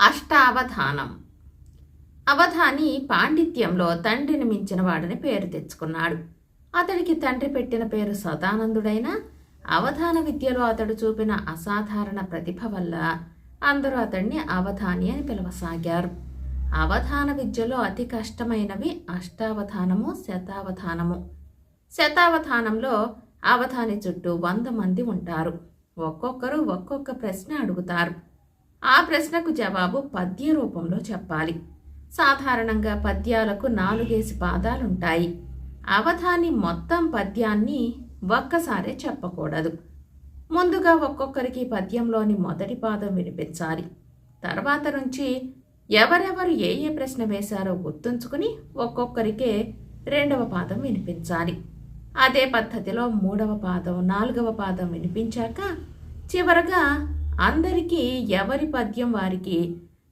అష్టావధానం. అవధాని పాండిత్యంలో తండ్రిని మించిన వాడని పేరు తెచ్చుకున్నాడు. అతడికి తండ్రి పెట్టిన పేరు సదానందుడైన అవధాన విద్యలో అతడు చూపిన అసాధారణ ప్రతిభ వల్ల అందరూ అతడిని అవధాని అని పిలవసాగారు. అవధాన విద్యలో అతి కష్టమైనవి అష్టావధానము శతావధానము. శతావధానంలో అవధాని చుట్టూ వంద మంది ఉంటారు. ఒక్కొక్కరు ఒక్కొక్క ప్రశ్న అడుగుతారు. ఆ ప్రశ్నకు జవాబు పద్య రూపంలో చెప్పాలి. సాధారణంగా పద్యాలకు నాలుగేసి పాదాలుంటాయి. అవధాని మొత్తం పద్యాన్ని ఒక్కసారే చెప్పకూడదు. ముందుగా ఒక్కొక్కరికి పద్యంలోని మొదటి పాదం వినిపించాలి. తర్వాత నుంచి ఎవరెవరు ఏ ఏ ప్రశ్న వేశారో గుర్తుంచుకుని ఒక్కొక్కరికే రెండవ పాదం వినిపించాలి. అదే పద్ధతిలో మూడవ పాదం నాలుగవ పాదం వినిపించాక చివరగా అందరికీ ఎవరి పద్యం వారికి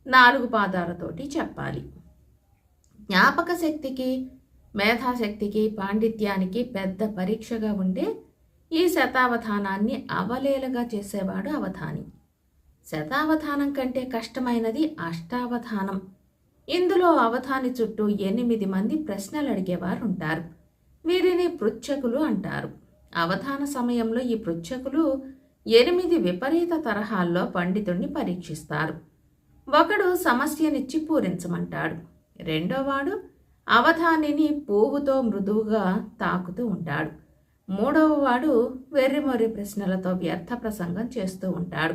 నాలుగు పాదాలతోటి చెప్పాలి. జ్ఞాపక శక్తికి మేధాశక్తికి పాండిత్యానికి పెద్ద పరీక్షగా ఉండే ఈ శతావధానాన్ని అవలేలగా చేసేవాడు అవధాని. శతావధానం కంటే కష్టమైనది అష్టావధానం. ఇందులో అవధాని చుట్టూ ఎనిమిది మంది ప్రశ్నలు అడిగేవారు ఉంటారు వీరిని పృచ్ఛకులు అంటారు. అవధాన సమయంలో ఈ పృచ్ఛకులు ఎనిమిది విపరీత తరహాల్లో పండితుణ్ణి పరీక్షిస్తారు. ఒకడు సమస్యనిచ్చి పూరించమంటాడు రెండోవాడు అవధానిని పువ్వుతో మృదువుగా తాకుతూ ఉంటాడు. మూడవవాడు వెర్రిమొర్రి ప్రశ్నలతో వ్యర్థ ప్రసంగం చేస్తూ ఉంటాడు.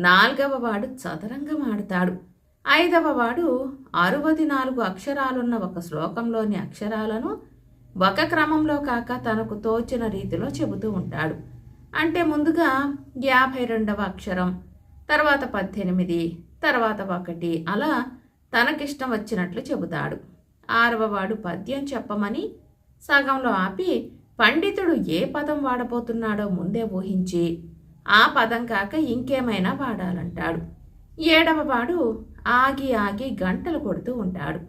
నాలుగవ వాడు చదరంగం ఆడతాడు. ఐదవ వాడు అరవది నాలుగు అక్షరాలున్న ఒక శ్లోకంలోని అక్షరాలను ఒక క్రమంలో కాక తనకు తోచిన రీతిలో చెబుతూ ఉంటాడు. అంటే ముందుగా యాభై రెండవ అక్షరం తర్వాత పద్దెనిమిది తర్వాత ఒకటి అలా తనకిష్టం వచ్చినట్లు చెబుతాడు. ఆరవ వాడు పద్యం చెప్పమని సగంలో ఆపి పండితుడు ఏ పదం వాడబోతున్నాడో ముందే ఊహించి ఆ పదం కాక ఇంకేమైనా వాడాలంటాడు. ఏడవ వాడు ఆగి ఆగి గంటలు కొడుతూ ఉంటాడు.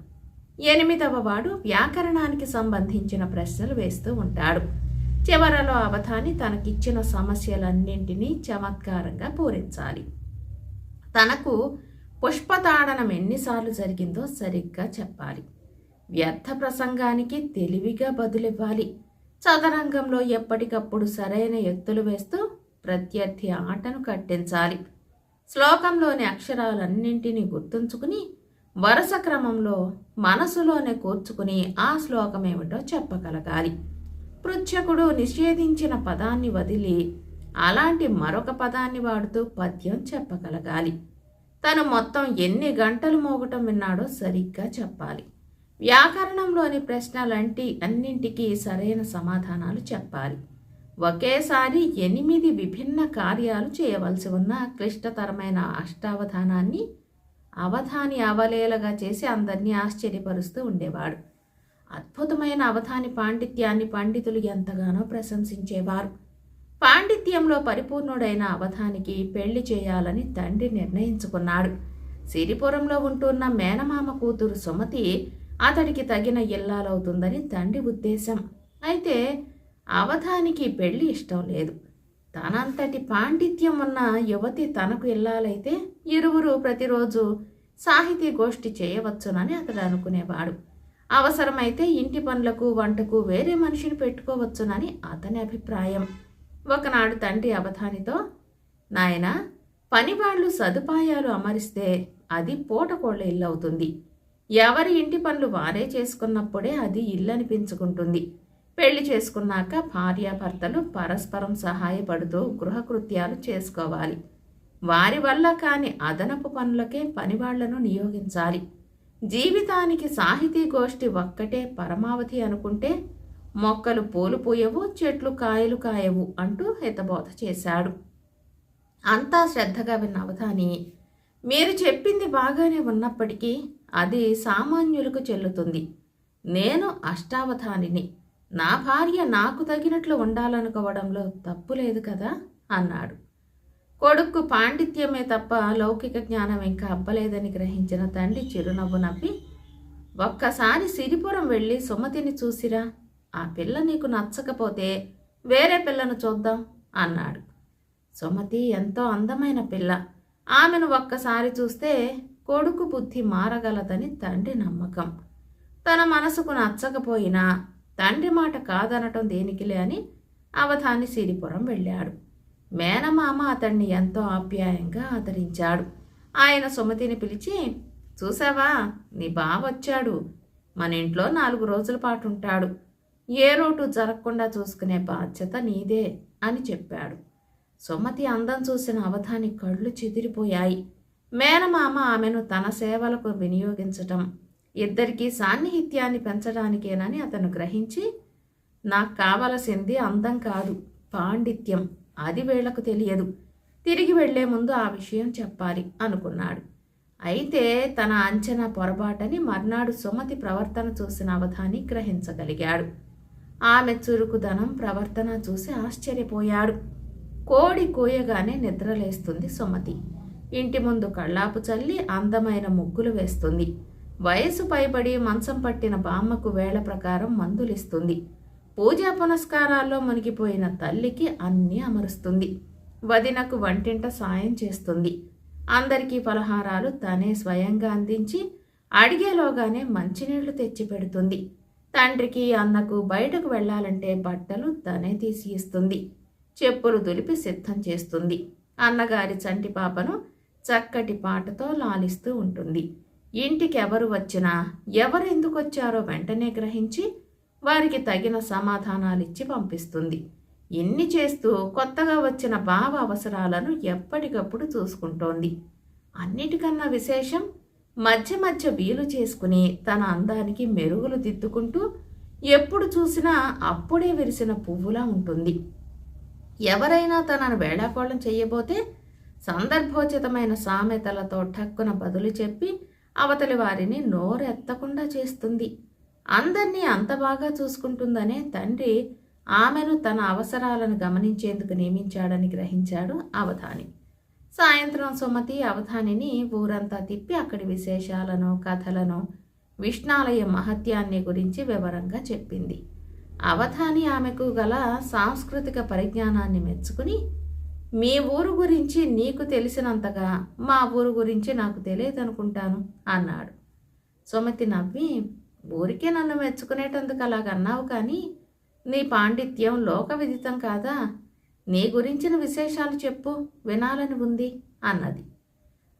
ఎనిమిదవ వాడు వ్యాకరణానికి సంబంధించిన ప్రశ్నలు వేస్తూ ఉంటాడు. చివరలో అవధాని తనకిచ్చిన సమస్యలన్నింటినీ చమత్కారంగా పూరించాలి. తనకు పుష్పతాడనం ఎన్నిసార్లు జరిగిందో సరిగ్గా చెప్పాలి. వ్యర్థ ప్రసంగానికి తెలివిగా బదులివ్వాలి. చదరంగంలో ఎప్పటికప్పుడు సరైన ఎత్తులు వేస్తూ ప్రత్యర్థి ఆటను కట్టించాలి. శ్లోకంలోని అక్షరాలన్నింటినీ గుర్తుంచుకుని వరుస క్రమంలో మనసులోనే కూర్చుకుని ఆ శ్లోకమేమిటో చెప్పగలగాలి. పృచ్ఛకుడు నిషేధించిన పదాన్ని వదిలి అలాంటి మరొక పదాన్ని వాడుతూ పద్యం చెప్పగలగాలి. తను మొత్తం ఎన్ని గంటలు మోగటం విన్నాడో సరిగ్గా చెప్పాలి. వ్యాకరణంలోని ప్రశ్నలంటి అన్నింటికీ సరైన సమాధానాలు చెప్పాలి. ఒకేసారి ఎనిమిది విభిన్న కార్యాలు చేయవలసి ఉన్న క్లిష్టతరమైన అష్టావధానాన్ని అవధాని అవలేలగా చేసి అందరినీ ఆశ్చర్యపరుస్తూ ఉండేవాడు. అద్భుతమైన అవధాని పాండిత్యాన్ని పండితులు ఎంతగానో ప్రశంసించేవారు. పాండిత్యంలో పరిపూర్ణుడైన అవధానికి పెళ్ళి చేయాలని తండ్రి నిర్ణయించుకున్నాడు. సిరిపురంలో ఉంటున్న మేనమామ కూతురు సుమతి అతడికి తగిన ఇల్లాలవుతుందని తండ్రి ఉద్దేశం. అయితే అవధానికి పెళ్ళి ఇష్టం లేదు. తనంతటి పాండిత్యం ఉన్న యువతి తనకు ఇల్లాలైతే ఇరువురు ప్రతిరోజు సాహితీ గోష్ఠి చేయవచ్చునని అతడు అనుకునేవాడు. అవసరమైతే ఇంటి పనులకు వంటకు వేరే మనిషిని పెట్టుకోవచ్చునని అతని అభిప్రాయం. ఒకనాడు తండ్రి అవధానితో నాయన పనివాళ్ళు సదుపాయాలు అమరిస్తే అది పూటకోళ్ళ ఇల్లు అవుతుంది ఎవరి ఇంటి పనులు వారే చేసుకున్నప్పుడే అది ఇల్లు అనిపించుకుంటుంది పెళ్ళి చేసుకున్నాక భార్యాభర్తలు పరస్పరం సహాయపడుతూ గృహకృత్యాలు చేసుకోవాలి. వారి వల్ల కాని అదనపు పనులకే పనివాళ్ళను నియోగించాలి. జీవితానికి సాహితీ గోష్ఠి ఒక్కటే పరమావధి అనుకుంటే మొక్కలు పూలు పూయవు చెట్లు కాయలు కాయవు అంటూ హితబోధ చేశాడు. అంతా శ్రద్ధగా విన్న అవధాని మీరు చెప్పింది బాగానే ఉన్నప్పటికీ అది సామాన్యులకు చెల్లుతుంది. నేను అష్టావధానిని నా భార్య నాకు తగినట్లు ఉండాలనుకోవడంలో తప్పు లేదు కదా? అన్నాడు. కొడుకు పాండిత్యమే తప్ప లౌకిక జ్ఞానం ఇంకా అబ్బలేదని గ్రహించిన తండ్రి చిరునవ్వు నవ్వి ఒక్కసారి సిరిపురం వెళ్ళి సుమతిని చూసిరా. ఆ పిల్ల నీకు నచ్చకపోతే వేరే పిల్లను చూద్దాం అన్నాడు. సుమతి ఎంతో అందమైన పిల్ల. ఆమెను ఒక్కసారి చూస్తే కొడుకు బుద్ధి మారగలదని తండ్రి నమ్మకం. తన మనసుకు నచ్చకపోయినా తండ్రి మాట కాదనటం దేనికిలే అని అవధాని సిరిపురం వెళ్ళాడు. మేనమామ అతన్ని ఎంతో ఆప్యాయంగా ఆదరించాడు. ఆయన సుమతిని పిలిచి చూసావా నీ బావ వచ్చాడు. మన ఇంట్లో నాలుగు రోజుల పాటు ఉంటాడు. ఏ రోటు జరగకుండా చూసుకునే బాధ్యత నీదే అని చెప్పాడు. సుమతి అందం చూసిన అవధాని కళ్ళు చెదిరిపోయాయి. మేనమామ ఆమెను తన సేవలకు వినియోగించటం ఇద్దరికీ సాన్నిహిత్యాన్ని పెంచడానికేనని అతను గ్రహించి నాకు కావలసింది అందం కాదు పాండిత్యం. అది వీళ్ళకు తెలియదు. తిరిగి వెళ్ళే ముందు ఆ విషయం చెప్పాలి అనుకున్నాడు. అయితే తన అంచనా పొరపాటని మర్నాడు సుమతి ప్రవర్తన చూసిన అవధాని గ్రహించగలిగాడు. ఆమె చురుకుదనం ప్రవర్తన చూసి ఆశ్చర్యపోయాడు. కోడి కోయగానే నిద్రలేస్తుంది సుమతి. ఇంటి ముందు కళ్ళాపు చల్లి అందమైన ముగ్గులు వేస్తుంది. వయసు పైబడి మంచం పట్టిన బామ్మకు వేళ ప్రకారం మందులిస్తుంది. పూజా పునస్కారాల్లో మునిగిపోయిన తల్లికి అన్నీ అమరుస్తుంది. వదినకు వంటింట సాయం చేస్తుంది. అందరికీ పలహారాలు తనే స్వయంగా అందించి అడిగేలోగానే మంచినీళ్ళు తెచ్చి పెడుతుంది. తండ్రికి అన్నకు బయటకు వెళ్ళాలంటే బట్టలు తనే తీసి ఇస్తుంది. చెప్పులు దులిపి సిద్ధం చేస్తుంది. అన్నగారి చంటి పాపను చక్కటి పాటతో లాలిస్తూ ఉంటుంది. ఇంటికి ఎవరు వచ్చినా ఎవరు ఎందుకొచ్చారో వెంటనే గ్రహించి వారికి తగిన సమాధానాలిచ్చి పంపిస్తుంది. ఇన్ని చేస్తూ కొత్తగా వచ్చిన భావ అవసరాలను ఎప్పటికప్పుడు చూసుకుంటోంది. అన్నిటికన్నా విశేషం మధ్య మధ్య వీలు చేసుకుని తన అందానికి మెరుగులు దిద్దుకుంటూ ఎప్పుడు చూసినా అప్పుడే విరిసిన పువ్వులా ఉంటుంది. ఎవరైనా తనను వేళాకోళం చెయ్యబోతే సందర్భోచితమైన సామెతలతో ఠక్కున బదులు చెప్పి అవతలి వారిని నోరెత్తకుండా చేస్తుంది. అందరినీ అంత బాగా చూసుకుంటుందనే తండ్రి ఆమెను తన అవసరాలను గమనించేందుకు నియమించాడని గ్రహించాడు అవధాని. సాయంత్రం సుమతి అవధానిని ఊరంతా తిప్పి అక్కడి విశేషాలను కథలను విష్ణాలయ మహత్యాన్ని గురించి వివరంగా చెప్పింది. అవధాని ఆమెకు గల సాంస్కృతిక పరిజ్ఞానాన్ని మెచ్చుకుని మీ ఊరు గురించి నీకు తెలిసినంతగా మా ఊరు గురించి నాకు తెలియదనుకుంటాను అన్నాడు. సుమతి నవ్వి ఊరికే నన్ను మెచ్చుకునేటందుకు అలాగన్నావు కానీ నీ పాండిత్యం లోక విదితం కాదా? నీ గురించిన విశేషాలు చెప్పు వినాలని ఉంది అన్నది.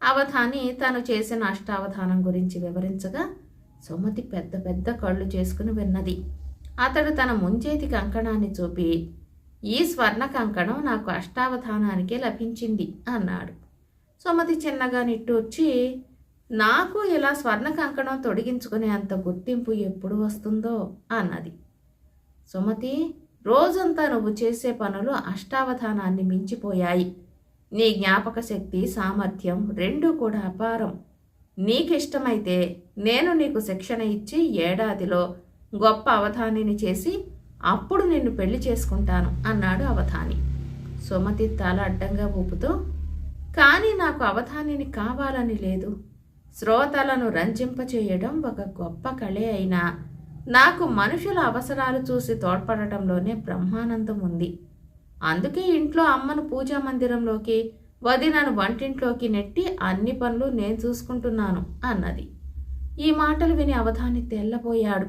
అవధాని తను చేసిన అష్టావధానం గురించి వివరించగా సుమతి పెద్ద పెద్ద కళ్ళు చేసుకుని విన్నది. అతడు తన ముంచేతి కంకణాన్ని చూపి ఈ స్వర్ణ కంకణం నాకు అష్టావధానానికే లభించింది అన్నాడు. సుమతి చిన్నగా నిట్టూర్చి నాకు ఇలా స్వర్ణ కంకణం తొడిగించుకునే అంత గుర్తింపు ఎప్పుడు వస్తుందో అన్నది. సుమతి రోజంతా నువ్వు చేసే పనులు అష్టావధానాన్ని మించిపోయాయి. నీ జ్ఞాపక శక్తి సామర్థ్యం రెండూ కూడా అపారం. నీకిష్టమైతే నేను నీకు శిక్షణ ఇచ్చి ఏడాదిలో గొప్ప అవధానిని చేసి అప్పుడు నిన్ను పెళ్ళి చేసుకుంటాను అన్నాడు అవధాని. సుమతి తల అడ్డంగా ఊపుతూ కానీ నాకు అవధానిని కావాలని లేదు. శ్రోతలను రంజింపచేయడం ఒక గొప్ప కళే అయినా నాకు మనుషుల అవసరాలు చూసి తోడ్పడటంలోనే బ్రహ్మానందం ఉంది. అందుకే ఇంట్లో అమ్మను పూజా మందిరంలోకి వదినను వంటింట్లోకి నెట్టి అన్ని పనులు నేను చూసుకుంటున్నాను అన్నది. ఈ మాటలు విని అవధాని తెల్లబోయాడు.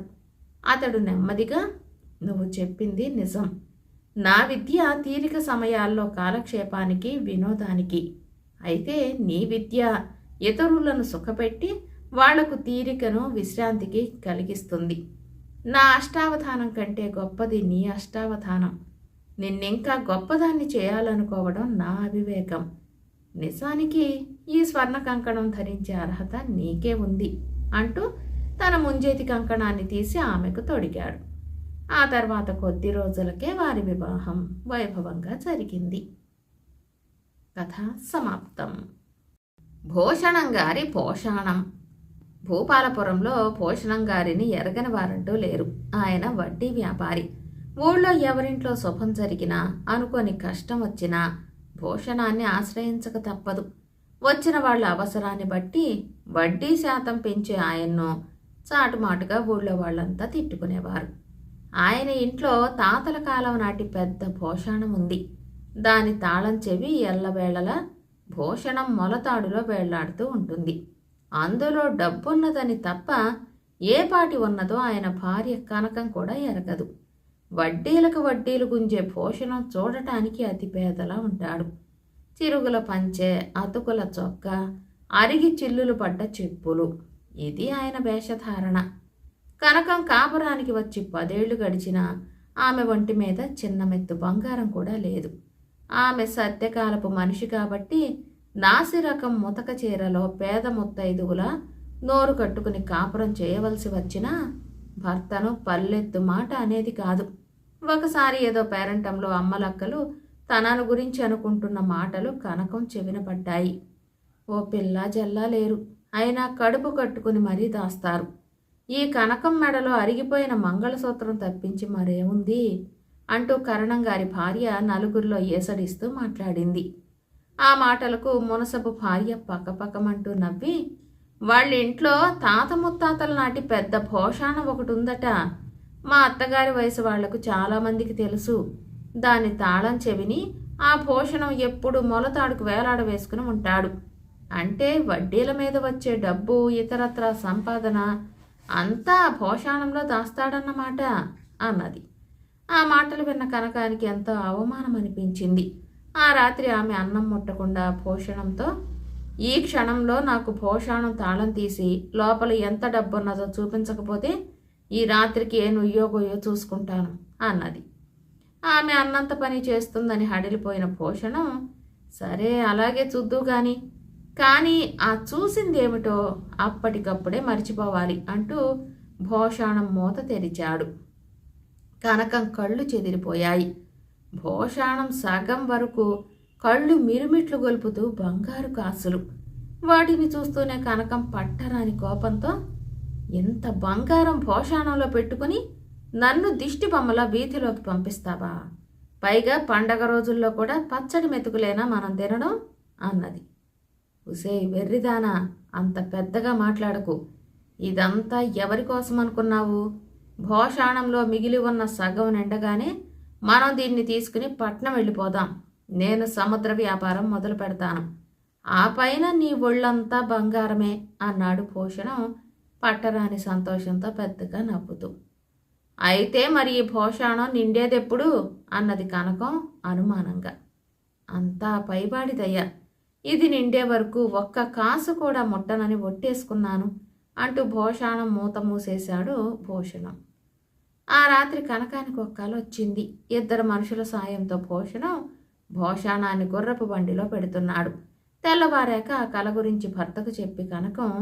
అతడు నెమ్మదిగా నువ్వు చెప్పింది నిజం. నా విద్య తీరిక సమయాల్లో కాలక్షేపానికి వినోదానికి. అయితే నీ విద్య ఇతరులను సుఖపెట్టి వాళ్ళకు తీరికను విశ్రాంతికి కలిగిస్తుంది. నా అష్టావధానం కంటే గొప్పది నీ అష్టావధానం. నిన్నింకా గొప్పదాన్ని చేయాలనుకోవడం నా అవివేకం. నిజానికి ఈ స్వర్ణ కంకణం ధరించే అర్హత నీకే ఉంది అంటూ తన ముంజేతి కంకణాన్ని తీసి ఆమెకు తొడిగాడు. ఆ తర్వాత కొద్ది రోజులకే వారి వివాహం వైభవంగా జరిగింది. కథ సమాప్తం. భూషణం గారి పోషాణం. భూపాలపురంలో పోషణం గారిని ఎరగని వారంటూ లేరు. ఆయన వడ్డీ వ్యాపారి. ఊళ్ళో ఎవరింట్లో శుభం జరిగినా అనుకోని కష్టం వచ్చినా భూషణాన్ని ఆశ్రయించక తప్పదు. వచ్చిన వాళ్ళ అవసరాన్ని బట్టి వడ్డీ శాతం పెంచే ఆయన్ను చాటుమాటుగా ఊళ్ళో వాళ్ళంతా తిట్టుకునేవారు. ఆయన ఇంట్లో తాతల కాలం నాటి పెద్ద భూషణం ఉంది. దాని తాళం చెవి ఎల్లవేళలా భూషణం మొలతాడులో వేళ్ళాడుతూ ఉంటుంది. అందులో డబ్బున్నదని తప్ప ఏ పాటి ఉన్నదో ఆయన భార్య కనకం కూడా ఎరగదు. వడ్డీలకు వడ్డీలు గుంజే భూషణం చూడటానికి అతి పేదలా ఉంటాడు. చిరుగుల పంచె అతుకుల చొక్క అరిగి చిల్లులు పడ్డ చెప్పులు ఇది ఆయన వేషధారణ. కనకం కాపురానికి వచ్చి పదేళ్ళు గడిచినా ఆమె ఒంటి మీద చిన్న మెత్తు బంగారం కూడా లేదు. ఆమె సత్యకాలపు మనిషి కాబట్టి నాసిరకం ముతక చీరలో పేద ముత్తైదువుల నోరు కట్టుకుని కాపురం చేయవలసి వచ్చినా భర్తను పల్లెత్తు మాట అనేది కాదు. ఒకసారి ఏదో పేరంటంలో అమ్మలక్కలు తనను గురించి అనుకుంటున్న మాటలు కనకం చెవినపడ్డాయి ఓ పిల్ల జల్లా లేరు. అయినా కడుపు కట్టుకుని మరీ దాస్తారు. ఈ కనకం మెడలో అరిగిపోయిన మంగళసూత్రం తప్పించి మరేముంది? అంటూ కరణం గారి భార్య నలుగురిలో ఏసడిస్తూ మాట్లాడింది. ఆ మాటలకు మునసపు భార్య పక్కపక్కమంటూ నవ్వి వాళ్ళ ఇంట్లో తాత ముత్తాతల నాటి పెద్ద భోషాణం ఒకటి ఉందట మా అత్తగారి వయసు వాళ్ళకు చాలామందికి తెలుసు. దాని తాళం చెవిని ఆ పోషణం ఎప్పుడు మొలతాడుకు వేలాడ వేసుకుని ఉంటాడు. అంటే వడ్డీల మీద వచ్చే డబ్బు ఇతరత్ర సంపాదన అంతా భోషాణంలో దాస్తాడన్నమాట అన్నది. ఆ మాటలు విన్న కనకానికి ఎంతో అవమానం అనిపించింది ఆ రాత్రి ఆమె అన్నం ముట్టకుండా పోషణంతో ఈ క్షణంలో నాకు భోషాణం తాళం తీసి లోపల ఎంత డబ్బున్నదో చూపించకపోతే ఈ రాత్రికి ఏ నుయ్యోగోయో చూసుకుంటాను అన్నది. ఆమె అన్నంత పని చేస్తుందని హడిలిపోయిన పోషణం సరే అలాగే చూద్దు గాని కానీ ఆ చూసిందేమిటో అప్పటికప్పుడే మర్చిపోవాలి అంటూ భోషాణం మూత తెరిచాడు. కనకం కళ్ళు చెదిరిపోయాయి. భోషాణం సగం వరకు కళ్ళు మిరుమిట్లు గొలుపుతూ బంగారు కాసులు. వాటిని చూస్తూనే కనకం పట్టరాని కోపంతో ఎంత బంగారం భోషాణంలో పెట్టుకుని నన్ను దిష్టి బొమ్మల వీధిలోకి పంపిస్తావా? పైగా పండగ రోజుల్లో కూడా పచ్చడి మెతుకులేనా మనం తినడం? అన్నది. ఉసే వెర్రిదానా అంత పెద్దగా మాట్లాడకు. ఇదంతా ఎవరి కోసం అనుకున్నావు భోషాణంలో మిగిలి ఉన్న సగం నిండగానే మనం దీన్ని తీసుకుని పట్నం వెళ్ళిపోదాం. నేను సముద్ర వ్యాపారం మొదలు పెడతాను. ఆ పైన నీ ఒళ్ళంతా బంగారమే అన్నాడు భూషణం పట్టరాని సంతోషంతో పెద్దగా నవ్వుతూ. అయితే మరి ఈ భోషాణం నిండేదెప్పుడు? అన్నది కనకం అనుమానంగా. అంతా పైబాడిదయ్యా. ఇది నిండే వరకు ఒక్క కాసు కూడా ముట్టనని ఒట్టేసుకున్నాను అంటూ భోషాణం మూత మూసేశాడు భూషణం. ఆ రాత్రి కనకానికి ఒక్కలు వచ్చింది. ఇద్దరు మనుషుల సాయంతో భోషణం భోషాణాన్ని గుర్రపు బండిలో పెడుతున్నాడు. తెల్లవారాక ఆ కల గురించి భర్తకు చెప్పి కనకం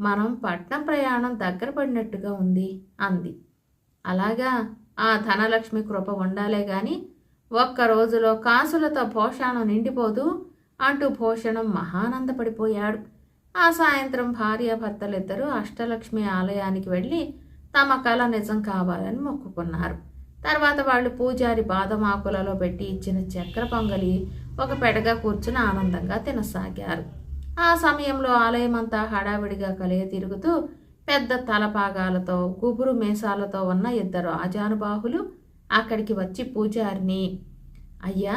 మనం పట్నం ప్రయాణం దగ్గర పడినట్టుగా ఉంది అంది. అలాగా? ఆ ధనలక్ష్మి కృప ఉండాలే గాని ఒక్క రోజులో కాసులతో భోషాణం నిండిపోదు అంటూ భోషణం మహానందపడిపోయాడు. ఆ సాయంత్రం భార్యాభర్తలిద్దరూ అష్టలక్ష్మి ఆలయానికి వెళ్ళి తమ కళ నిజం కావాలని మొక్కుకున్నారు. తర్వాత వాళ్ళు పూజారి బాదం ఆకులలో పెట్టి ఇచ్చిన చక్ర పొంగలి ఒక పెడగా కూర్చుని ఆనందంగా తినసాగారు. ఆ సమయంలో ఆలయమంతా హడావిడిగా కలియ తిరుగుతూ పెద్ద తలపాగాలతో గుబురు మేసాలతో ఉన్న ఇద్దరు ఆజానుబాహులు అక్కడికి వచ్చి పూజారిని అయ్యా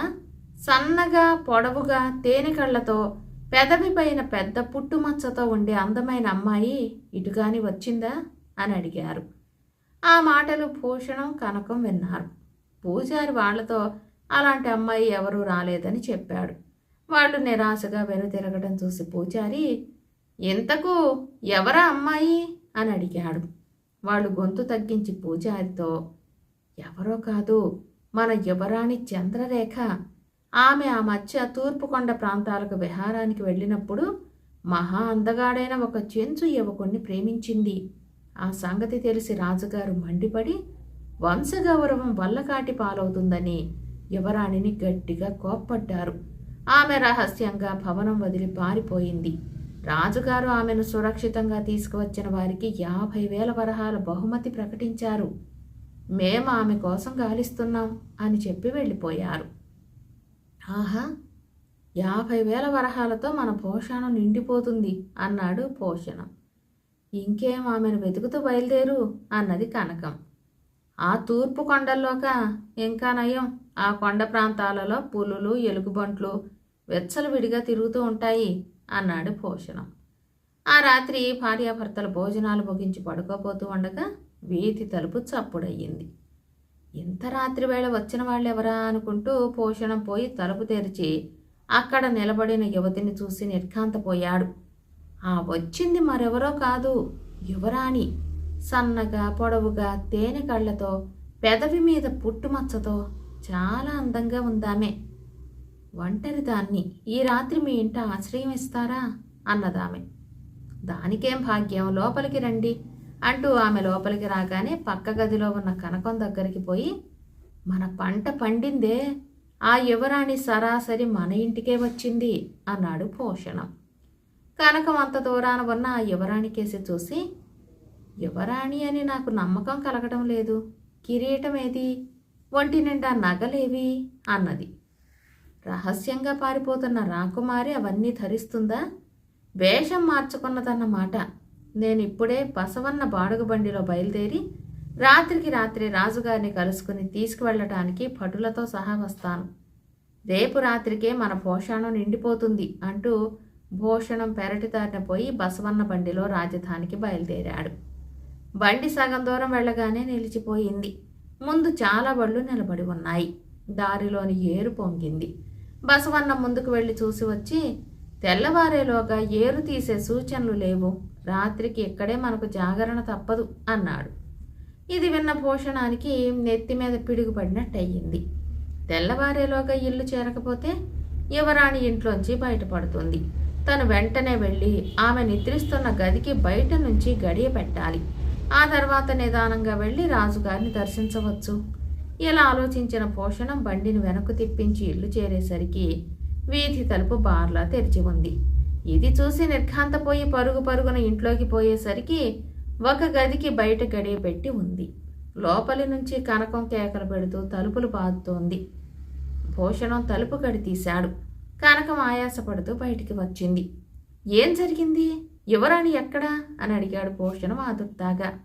సన్నగా పొడవుగా తేనెకళ్ళతో పెదవి పైన పెద్ద పుట్టుమచ్చతో ఉండే అందమైన అమ్మాయి ఇటుగాని వచ్చిందా? అని అడిగారు. ఆ మాటలు భూషణం కనకం విన్నారు. పూజారి వాళ్ళతో అలాంటి అమ్మాయి ఎవరూ రాలేదని చెప్పాడు. వాళ్ళు నిరాశగా వెనుతిరగడం చూసి పూజారి ఇంతకు ఎవరా అమ్మాయి? అని అడిగాడు. వాళ్ళు గొంతు తగ్గించి పూజారితో ఎవరో కాదు మన యువరాణి చంద్రరేఖ. ఆమె ఆ మధ్య తూర్పుకొండ ప్రాంతాలకు విహారానికి వెళ్ళినప్పుడు మహా అందగాడైన ఒక చెంచు యువకుణ్ణి ప్రేమించింది. ఆ సంగతి తెలిసి రాజుగారు మండిపడి వంశగౌరవం వల్లకాటి పాలవుతుందని యువరాణిని గట్టిగా కోప్పడ్డారు. ఆమె రహస్యంగా భవనం వదిలి పారిపోయింది. రాజుగారు ఆమెను సురక్షితంగా తీసుకువచ్చిన వారికి యాభై వేల వరహాల బహుమతి ప్రకటించారు. మేము ఆమె కోసం గాలిస్తున్నాం అని చెప్పి వెళ్ళిపోయారు. ఆహా యాభై వేల వరహాలతో మన పోషణం నిండిపోతుంది అన్నాడు పోషణం. ఇంకేం ఆమెను వెతుకుతూ బయలుదేరు? అన్నది కనకం. ఆ తూర్పు కొండల్లోక ఇంకా నయం. ఆ కొండ ప్రాంతాలలో పులులు ఎలుగుబంట్లు వెచ్చలు విడిగా తిరుగుతూ ఉంటాయి అన్నాడు భూషణం ఆ రాత్రి భార్యాభర్తలు భోజనాలు ముగించి పడుకోబోతూ ఉండగా వీధి తలుపు చప్పుడయ్యింది. ఇంత రాత్రి వేళ వచ్చిన వాళ్ళెవరా అనుకుంటూ పోషణం పోయి తలుపు తెరిచి అక్కడ నిలబడిన యువతిని చూసి నిర్ఘాంతపోయాడు. ఆ వచ్చింది మరెవరో కాదు యువరాణి. సన్నగా పొడవుగా తేనె కళ్ళతో పెదవి మీద పుట్టుమచ్చతో చాలా అందంగా ఉందామె. ఒంటరి దాన్ని ఈ రాత్రి మీ ఇంట ఆశ్రయం ఇస్తారా? అన్నదామె. దానికేం భాగ్యం? లోపలికి రండి అంటూ ఆమె లోపలికి రాగానే పక్క గదిలో ఉన్న కనకం దగ్గరికి పోయి మన పంట పండిందే. ఆ యువరాణి సరాసరి మన ఇంటికే వచ్చింది అన్నాడు పోషణం. కనకం అంత దూరాన ఉన్న ఆ యువరాణి కేసి చూసి యువరాణి అని నాకు నమ్మకం కలగడం లేదు. కిరీటం ఏది ఒంటి నిండా నగలేవి? అన్నది. రహస్యంగా పారిపోతున్న రాకుమారి అవన్నీ ధరిస్తుందా? వేషం మార్చుకున్నదన్నమాట నేను ఇప్పుడే బసవన్న బాడుగు బండిలో బయలుదేరి రాత్రికి రాత్రి రాజుగారిని కలుసుకుని తీసుకువెళ్ళటానికి భటులతో సహా వస్తాను. రేపు రాత్రికే మన పోషాణం నిండిపోతుంది అంటూ భూషణం పెరటిదారిన పోయి బసవన్న బండిలో రాజధానికి బయలుదేరాడు. బండి సగం దూరం వెళ్ళగానే నిలిచిపోయింది. ముందు చాలా బళ్ళు నిలబడి ఉన్నాయి. దారిలోని ఏరు పొంగింది. బసవన్న ముందుకు వెళ్ళి చూసి వచ్చి తెల్లవారేలోగా ఏరు తీసే సూచనలు లేవు. రాత్రికి ఇక్కడే మనకు జాగరణ తప్పదు అన్నాడు. ఇది విన్న భూషణానికి నెత్తి మీద పిడుగుపడినట్టయింది. తెల్లవారేలోగా ఇల్లు చేరకపోతే యువరాణి ఇంట్లోంచి బయటపడుతుంది. తను వెంటనే వెళ్ళి ఆమె నిద్రిస్తున్న గదికి బయట నుంచి గడియ పెట్టాలి. ఆ తర్వాత నిదానంగా వెళ్ళి రాజుగారిని దర్శించవచ్చు. ఇలా ఆలోచించిన పోషణం బండిని వెనక్కు తిప్పించి ఇల్లు చేరేసరికి వీధి తలుపు బార్లా తెరిచి ఉంది. ఇది చూసి నిర్ఘాంతపోయి పరుగు పరుగున ఇంట్లోకి పోయేసరికి ఒక గదికి బయట గడియ పెట్టి ఉంది. లోపలి నుంచి కనకం కేకలు పెడుతూ తలుపులు బాదుతోంది. భూషణం తలుపు గడి తీశాడు కనకం ఆయాసపడుతూ బయటికి వచ్చింది. ఏం జరిగింది? యువరాణి ఎక్కడా? అని అడిగాడు భూషణం ఆదుర్దాగా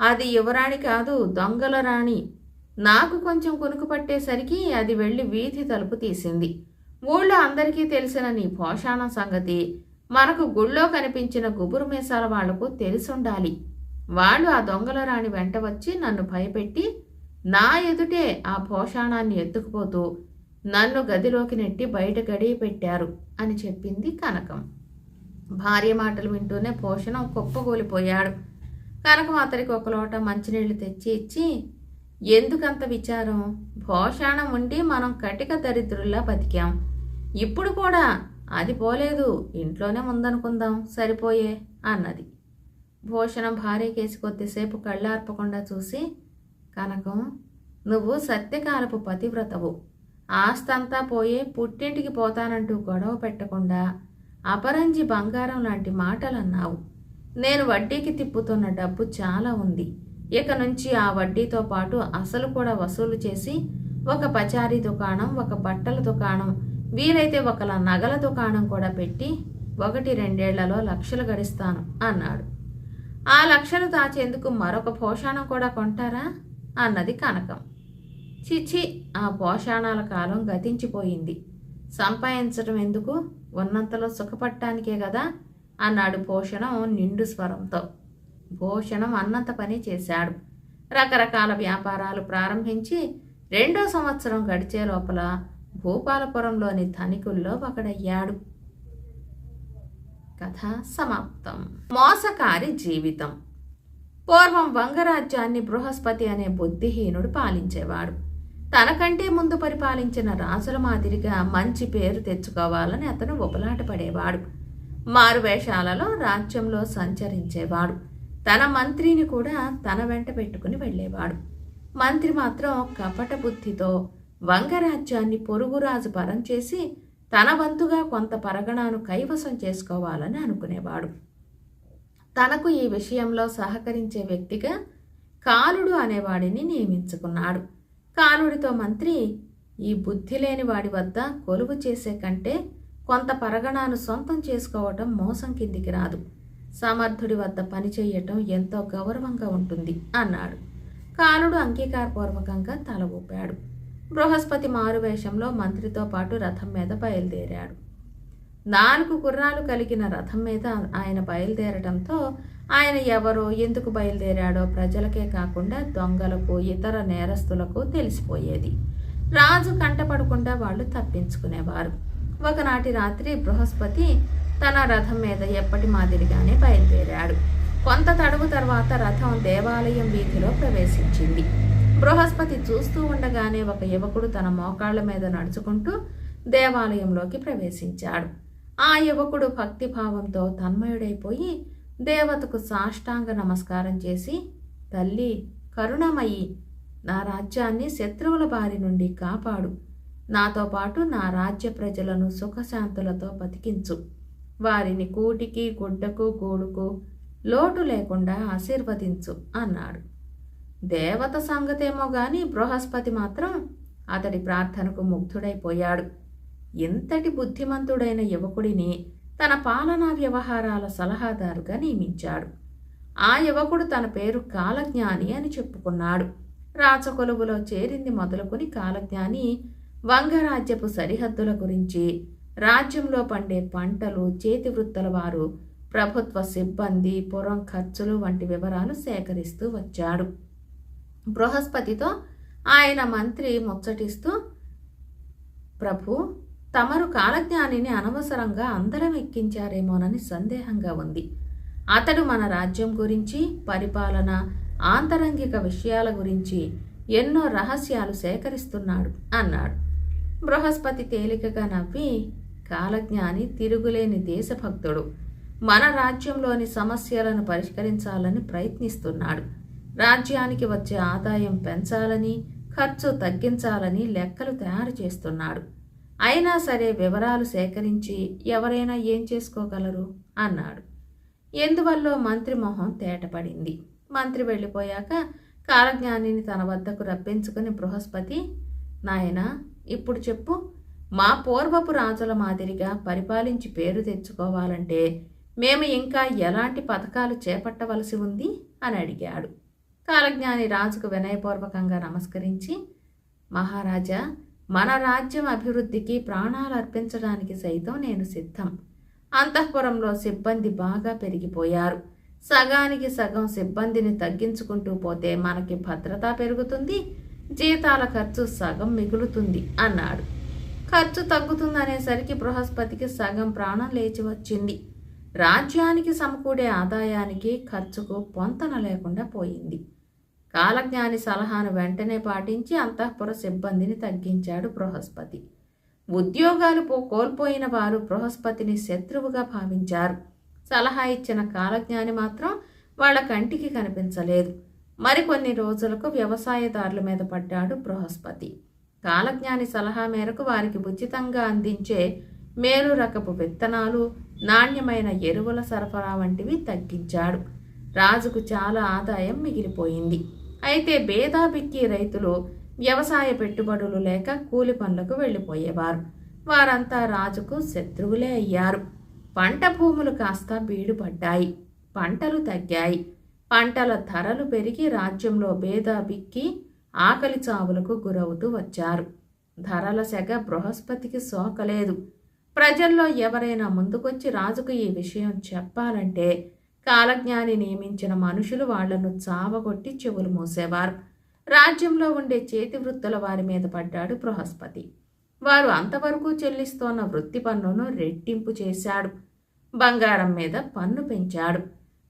అది యువరాణి కాదు దొంగల రాణి. నాకు కొంచెం కొనుకు పట్టేసరికి అది వెళ్ళి వీధి తలుపు తీసింది. ఊళ్ళో అందరికీ తెలిసిన నీ పోషాణం సంగతి మనకు గుళ్ళో కనిపించిన గుబురు మీసాల వాళ్ళకు తెలిసుండాలి. వాళ్ళు ఆ దొంగల రాణి వెంట వచ్చి నన్ను భయపెట్టి నా ఎదుటే ఆ పోషాణాన్ని ఎత్తుకుపోతూ నన్ను గదిలోకి నెట్టి బయట గడియ పెట్టారు అని చెప్పింది కనకం. భార్య మాటలు వింటూనే పోషణం కుప్పగూలిపోయాడు కనకం అతడికి ఒక లోట మంచినీళ్ళు తెచ్చి ఇచ్చి ఎందుకంత విచారం? భోషాణం ఉండి మనం కటిక దరిద్రుల్లా బతికాం. ఇప్పుడు కూడా అది పోలేదు. ఇంట్లోనే ఉందనుకుందాం. సరిపోయే అన్నది. భూషణం భార్య కేసి కొద్దిసేపు కళ్ళార్పకుండా చూసి కనకం నువ్వు సత్యకాలపు పతివ్రతవు. ఆస్తంతా పోయే పుట్టింటికి పోతానంటూ గొడవ పెట్టకుండా అపరంజి బంగారం లాంటి మాటలు అన్నావు నేను వడ్డీకి తిప్పుతున్న డబ్బు చాలా ఉంది. ఇక నుంచి ఆ వడ్డీతో పాటు అసలు కూడా వసూలు చేసి ఒక పచారీ దుకాణం ఒక బట్టల దుకాణం వీలైతే ఒకల నగల దుకాణం కూడా పెట్టి ఒకటి రెండేళ్ళలో లక్షలు గడిస్తాను అన్నాడు. ఆ లక్షలు దాచేందుకు మరొక పోషాణం కూడా కొంటారా? అన్నది కనకం. చిచి ఆ పోషాణాల కాలం గతించిపోయింది. సంపాదించడం ఎందుకు? ఉన్నంతలో సుఖపడటానికే కదా? అన్నాడు పోషణం నిండు స్వరంతో. భూషణం అన్నంత పని చేశాడు. రకరకాల వ్యాపారాలు ప్రారంభించి రెండో సంవత్సరం గడిచే లోపల భూపాలపురంలోని ధనికుల్లో ఒకడయ్యాడు. కథ సమాప్తం. మోసకారి జీవితం. పూర్వం వంగరాజ్యాన్ని బృహస్పతి అనే బుద్ధిహీనుడు పాలించేవాడు. తనకంటే ముందు పరిపాలించిన రాజుల మాదిరిగా మంచి పేరు తెచ్చుకోవాలని అతను ఉపలాట పడేవాడు. మారువేషాలలో రాజ్యంలో సంచరించేవాడు. తన మంత్రిని కూడా తన వెంట పెట్టుకుని వెళ్ళేవాడు. మంత్రి మాత్రం కపట బుద్ధితో వంగరాజ్యాన్ని పొరుగురాజు పరం చేసి తన వంతుగా కొంత పరగణాను కైవసం చేసుకోవాలని అనుకునేవాడు. తనకు ఈ విషయంలో సహకరించే వ్యక్తిగా కాలుడు అనేవాడిని నియమించుకున్నాడు. కాలుడితో మంత్రి ఈ బుద్ధి లేని వాడి వద్ద కొలువు చేసే కంటే కొంత పరగణాను సొంతం చేసుకోవటం మోసం కిందికి రాదు. సమర్థుడి వద్ద పనిచేయటం ఎంతో గౌరవంగా ఉంటుంది అన్నాడు. కానుడు అంగీకారపూర్వకంగా తల ఊపాడు. బృహస్పతి మారువేషంలో మంత్రితో పాటు రథం మీద బయలుదేరాడు. నాలుగు గుర్రాలు కలిగిన రథం మీద ఆయన బయలుదేరడంతో ఆయన ఎవరో ఎందుకు బయలుదేరాడో ప్రజలకే కాకుండా దొంగలకు ఇతర నేరస్తులకు తెలిసిపోయేది. రాజు కంటపడకుండా వాళ్ళు తప్పించుకునేవారు. ఒకనాటి రాత్రి బృహస్పతి తన రథం మీద ఎప్పటి మాదిరిగానే బయలుదేరాడు. కొంత తడువు తర్వాత రథం దేవాలయం వీధిలో ప్రవేశించింది. బృహస్పతి చూస్తూ ఉండగానే ఒక యువకుడు తన మోకాళ్ళ మీద నడుచుకుంటూ దేవాలయంలోకి ప్రవేశించాడు. ఆ యువకుడు భక్తిభావంతో తన్మయుడైపోయి దేవతకు సాష్టాంగ నమస్కారం చేసి తల్లి కరుణమయి నా రాజ్యాన్ని శత్రువుల బారి నుండి కాపాడు. నాతో పాటు నా రాజ్య ప్రజలను సుఖశాంతులతో బతికించు. వారిని కూటికి గుడ్డకు గూడుకు లోటు లేకుండా ఆశీర్వదించు అన్నాడు. దేవత సంగతేమో గాని బృహస్పతి మాత్రం అతడి ప్రార్థనకు ముగ్ధుడైపోయాడు. ఇంతటి బుద్ధిమంతుడైన యువకుడిని తన పాలనా వ్యవహారాల సలహాదారుగా నియమించాడు. ఆ యువకుడు తన పేరు కాలజ్ఞాని అని చెప్పుకున్నాడు. రాచకొలువులో చేరింది మొదలుకొని కాలజ్ఞాని. వంగరాజ్యపు సరిహద్దుల గురించి రాజ్యంలో పండే పంటలు చేతి వృత్తుల వారు ప్రభుత్వ సిబ్బంది పురం ఖర్చులు వంటి వివరాలు సేకరిస్తూ వచ్చాడు. బృహస్పతితో ఆయన మంత్రి ముచ్చటిస్తూ ప్రభు తమరు కాలజ్ఞానిని అనవసరంగా అందరం ఎక్కించారేమోనని సందేహంగా ఉంది. అతడు మన రాజ్యం గురించి పరిపాలన ఆంతరంగిక విషయాల గురించి ఎన్నో రహస్యాలు సేకరిస్తున్నాడు అన్నాడు. బృహస్పతి తేలికగా నవ్వి కాలజ్ఞాని తిరుగులేని దేశభక్తుడు. మన రాజ్యంలోని సమస్యలను పరిష్కరించాలని ప్రయత్నిస్తున్నాడు. రాజ్యానికి వచ్చే ఆదాయం పెంచాలని ఖర్చు తగ్గించాలని లెక్కలు తయారు చేస్తున్నాడు. అయినా సరే వివరాలు సేకరించి ఎవరైనా ఏం చేసుకోగలరు? అన్నాడు. ఎందువల్ల మంత్రి మొహం తేటపడింది. మంత్రి వెళ్ళిపోయాక కాలజ్ఞానిని తన వద్దకు రప్పించుకుని బృహస్పతి నాయన ఇప్పుడు చెప్పు. మా పూర్వపు రాజుల మాదిరిగా పరిపాలించి పేరు తెచ్చుకోవాలంటే మేము ఇంకా ఎలాంటి పథకాలు చేపట్టవలసి ఉంది? అని అడిగాడు. కాలజ్ఞాని రాజుకు వినయపూర్వకంగా నమస్కరించి మహారాజా మన రాజ్యం అభివృద్ధికి ప్రాణాలు అర్పించడానికి సైతం నేను సిద్ధం. అంతఃపురంలో సిబ్బంది బాగా పెరిగిపోయారు. సగానికి సగం సిబ్బందిని తగ్గించుకుంటూ పోతే మనకి భద్రత పెరుగుతుంది. జీతాల ఖర్చు సగం మిగులుతుంది అన్నాడు. ఖర్చు తగ్గుతుందనేసరికి బృహస్పతికి సగం ప్రాణం లేచి వచ్చింది. రాజ్యానికి సమకూడే ఆదాయానికి ఖర్చుకు పొంతన లేకుండా పోయింది. కాలజ్ఞాని సలహాను వెంటనే పాటించి అంతఃపుర సిబ్బందిని తగ్గించాడు బృహస్పతి. ఉద్యోగాలు పో కోల్పోయిన వారు బృహస్పతిని శత్రువుగా భావించారు. సలహా ఇచ్చిన కాలజ్ఞాని మాత్రం వాళ్ళ కంటికి కనిపించలేదు. మరికొన్ని రోజులకు వ్యవసాయదారుల మీద పడ్డాడు బృహస్పతి. కాలజ్ఞాని సలహా మేరకు వారికి ఉచితంగా అందించే మేలు రకపు విత్తనాలు నాణ్యమైన ఎరువుల సరఫరా వంటివి తగ్గించాడు. రాజుకు చాలా ఆదాయం మిగిలిపోయింది. అయితే భేదాభిక్కి రైతులు వ్యవసాయ పెట్టుబడులు లేక కూలి పనులకు వెళ్ళిపోయేవారు. వారంతా రాజుకు శత్రువులే అయ్యారు. పంట భూములు కాస్త బీడుపడ్డాయి. పంటలు తగ్గాయి. పంటల ధరలు పెరిగి రాజ్యంలో భేదాభిక్కి ఆకలి చావులకు గురవుతూ వచ్చారు. ధరల సెగ బృహస్పతికి సోకలేదు. ప్రజల్లో ఎవరైనా ముందుకొచ్చి రాజుకు ఈ విషయం చెప్పాలంటే కాలజ్ఞాని నియమించిన మనుషులు వాళ్ళను చావగొట్టి చెవులు మూసేవారు. రాజ్యంలో ఉండే చేతి వృత్తుల వారి మీద పడ్డాడు బృహస్పతి. వారు అంతవరకు చెల్లిస్తోన్న వృత్తి పన్నును రెట్టింపు చేశాడు. బంగారం మీద పన్ను పెంచాడు.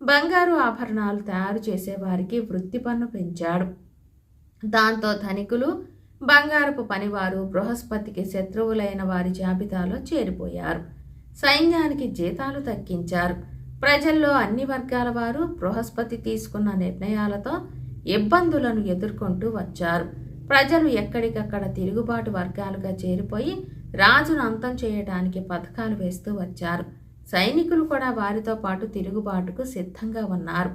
బంగారు ఆభరణాలు తయారు చేసేవారికి వృత్తి పన్ను పెంచాడు. దాంతో ధనికులు బంగారపు పనివారు బృహస్పతికి శత్రువులైన వారి జాబితాలో చేరిపోయారు. సైన్యానికి జీతాలు తగ్గించారు. ప్రజల్లో అన్ని వర్గాల వారు బృహస్పతి తీసుకున్న నిర్ణయాలతో ఇబ్బందులను ఎదుర్కొంటూ వచ్చారు. ప్రజలు ఎక్కడికక్కడ తిరుగుబాటు వర్గాలుగా చేరిపోయి రాజును అంతం చేయడానికి పథకాలు వేస్తూ వచ్చారు. సైనికులు కూడా వారితో పాటు తిరుగుబాటుకు సిద్ధంగా ఉన్నారు.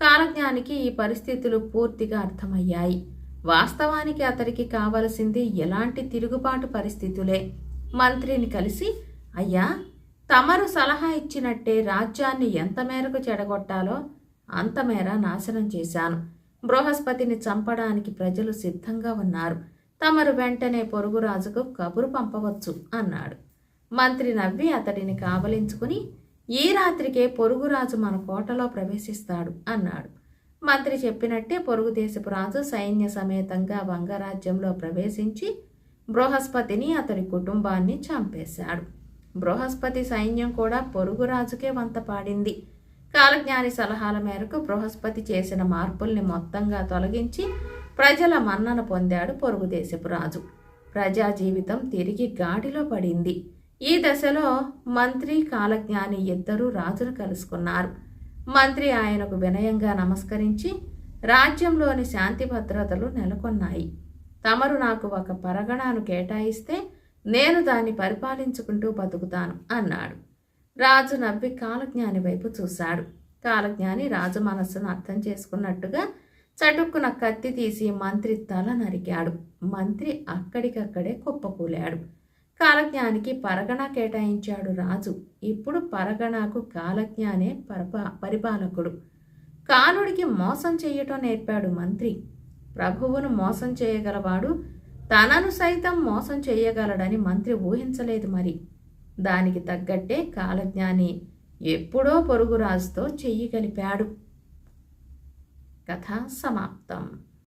కాలజ్ఞానికి ఈ పరిస్థితులు పూర్తిగా అర్థమయ్యాయి. వాస్తవానికి అతడికి కావలసింది ఎలాంటి తిరుగుబాటు పరిస్థితులే. మంత్రిని కలిసి అయ్యా తమరు సలహా ఇచ్చినట్టే రాజ్యాన్ని ఎంత మేరకు చెడగొట్టాలో అంత మేర నాశనం చేశాను. బృహస్పతిని చంపడానికి ప్రజలు సిద్ధంగా ఉన్నారు. తమరు వెంటనే పొరుగురాజుకు కబురు పంపవచ్చు అన్నాడు. మంత్రి నవ్వి అతడిని కావలించుకుని ఈ రాత్రికే పొరుగురాజు మన కోటలో ప్రవేశిస్తాడు అన్నాడు. మంత్రి చెప్పినట్టే పొరుగుదేశపు రాజు సైన్య సమేతంగా వంగరాజ్యంలో ప్రవేశించి బృహస్పతిని అతడి కుటుంబాన్ని చంపేశాడు. బృహస్పతి సైన్యం కూడా పొరుగు రాజుకే వంత పాడింది. కాలజ్ఞాని సలహాల మేరకు బృహస్పతి చేసిన మార్పుల్ని మొత్తంగా తొలగించి ప్రజల మన్నన పొందాడు పొరుగు దేశపు రాజు. ప్రజా జీవితం తిరిగి గాడిలో పడింది. ఈ దశలో మంత్రి కాలజ్ఞాని ఇద్దరూ రాజును కలుసుకున్నారు. మంత్రి ఆయనకు వినయంగా నమస్కరించి రాజ్యంలోని శాంతి భద్రతలు నెలకొన్నాయి. తమరు నాకు ఒక పరగణాను కేటాయిస్తే నేను దాన్ని పరిపాలించుకుంటూ బతుకుతాను అన్నాడు. రాజు నవ్వి కాలజ్ఞాని వైపు చూశాడు. కాలజ్ఞాని రాజు మనస్సును అర్థం చేసుకున్నట్టుగా చటుక్కున కత్తి తీసి మంత్రి తల నరికాడు. మంత్రి అక్కడికక్కడే కుప్పకూలాడు. కాలజ్ఞానికి పరగణ కేటాయించాడు రాజు. ఇప్పుడు పరగణకు కాలజ్ఞానే పరపా పరిపాలకుడు. కానుడికి మోసం చేయటం నేర్పాడు మంత్రి. ప్రభువును మోసం చేయగలవాడు తనను సైతం మోసం చేయగలడని మంత్రి ఊహించలేదు మరి. దానికి తగ్గట్టే కాలజ్ఞాని ఎప్పుడో పొరుగు రాజుతో చెయ్యి కలిపాడు. కథ సమాప్తం.